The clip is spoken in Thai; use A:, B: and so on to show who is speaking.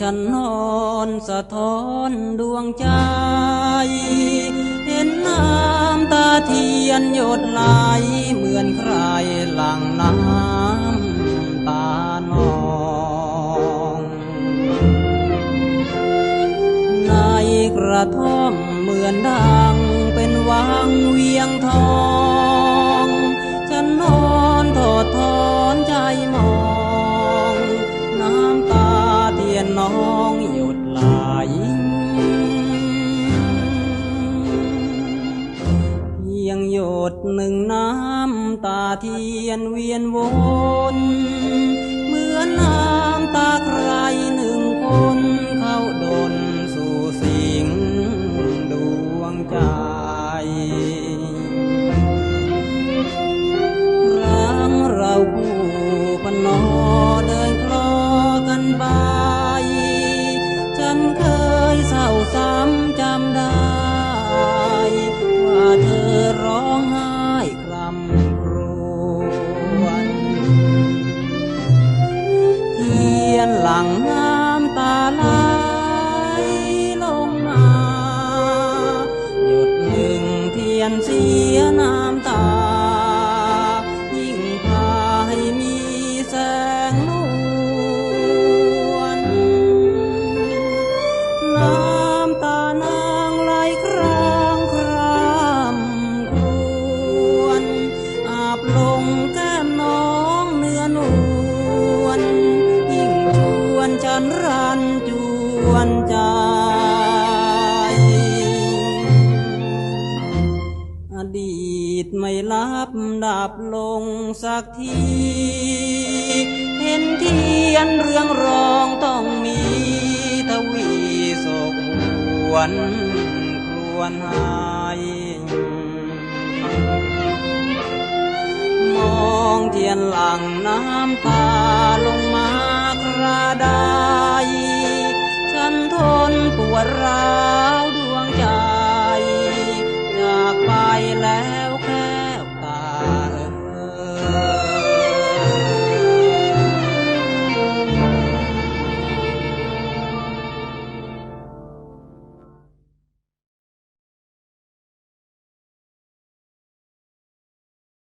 A: ฉันนอนสะท้อนดวงใจ เห็นน้ำตาเทียนหยดไหลเหมือนใครหลังน้ำตานองในกระท่อมเหมือนดังเป็นวังเวียงทอง ดหนึ่งน้ำตาเทียนเวียนวนเหมือน เที ลับดับลงสักที เห็นเทียนเรื่องรองต้องมีทวีโศกหวนครวนหายมองเทียนหลังน้ำตาลงมากระไดฉันทนปวดร้าว